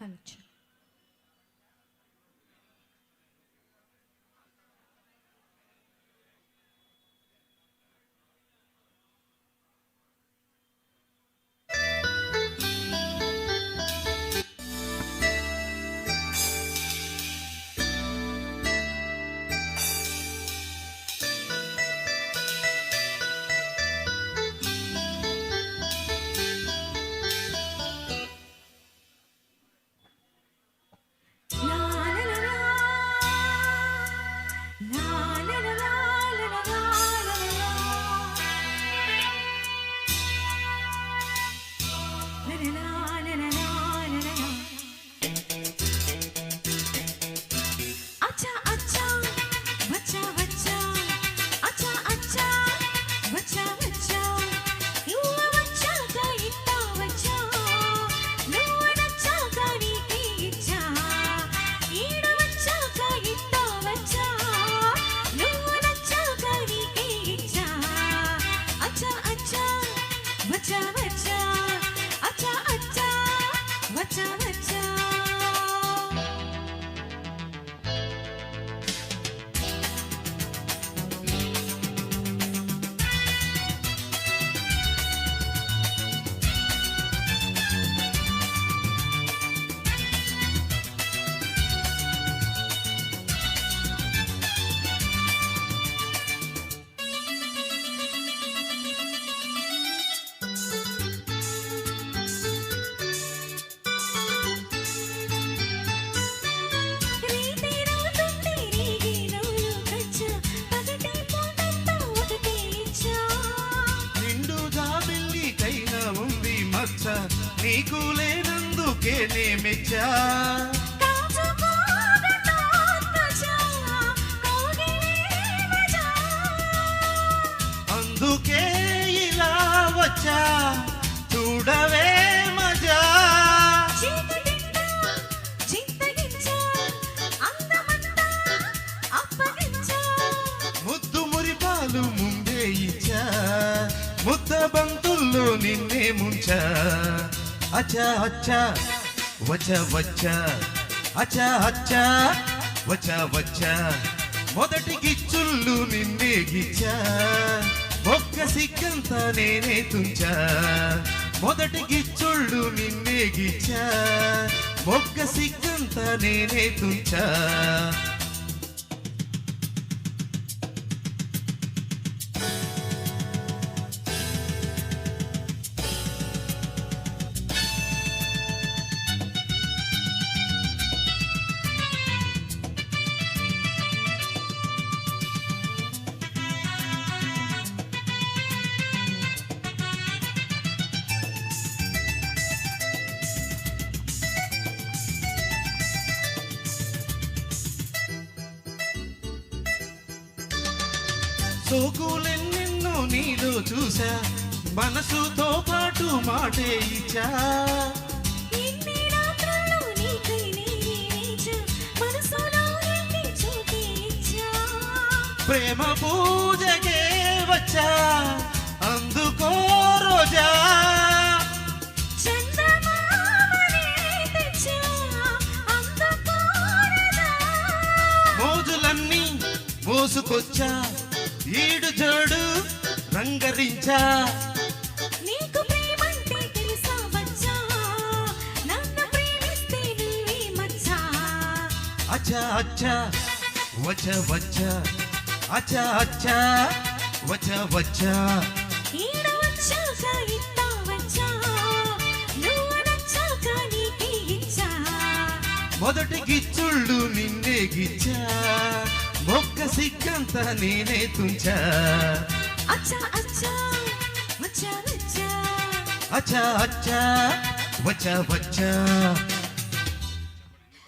हनुचंद it నీకు లేనందుకే నే మెచ్చా. అందుకే ఇలా వచ్చా. చూడవే మజా. ముద్దు మురిపాలు ముందే ఇచ్చా. ముద్ద బంతుల్లో నిన్నే ముంచా. అచ్చా అచ్చా. వచ్చా వచ్చ అచ్చా అచ్చా. వచ్చా వచ్చ మొదటి గిచ్చుళ్ళు నిన్నే గిచ్చా. ఒక్క సిగ్గంతా నేనే తుంచా. మొదటి గిచ్చుళ్ళు నిన్నే గిచ్చా. ఒక్క సిగ్గంతా నేనే తుంచా. చూకులెన్నెన్నో నీలో చూసా మనసుతో పాటు మాటే ఇచ్చా. ప్రేమ పూజకే వచ్చా అందుకో రోజా. మోజులన్నీ మోసుకొచ్చా ఈడు జోడు రంగరించా. నీకు ప్రేమంటే తెలుసా బచ్చా నన్ను ప్రేమిస్తే నువ్వే మచ్చా? అచ్చా అచ్చా వచ్చ వచ్చా అచ్చా అచ్చా వచ్చ వచ్చా ఈడ వచ్చాక ఇట్టా వచ్చా? నువ్వు నచ్చాక నీకే ఇచ్చా? మొదటి గిచ్చుళ్ళు నిన్నే గిచ్చా. మొక్క సిగ్గంతా నేనే తుంచా. అచ్చా అచ్చా వచ్చా వచ్చా. అచ్చా అచ్చా వచ్చా వచ్చా.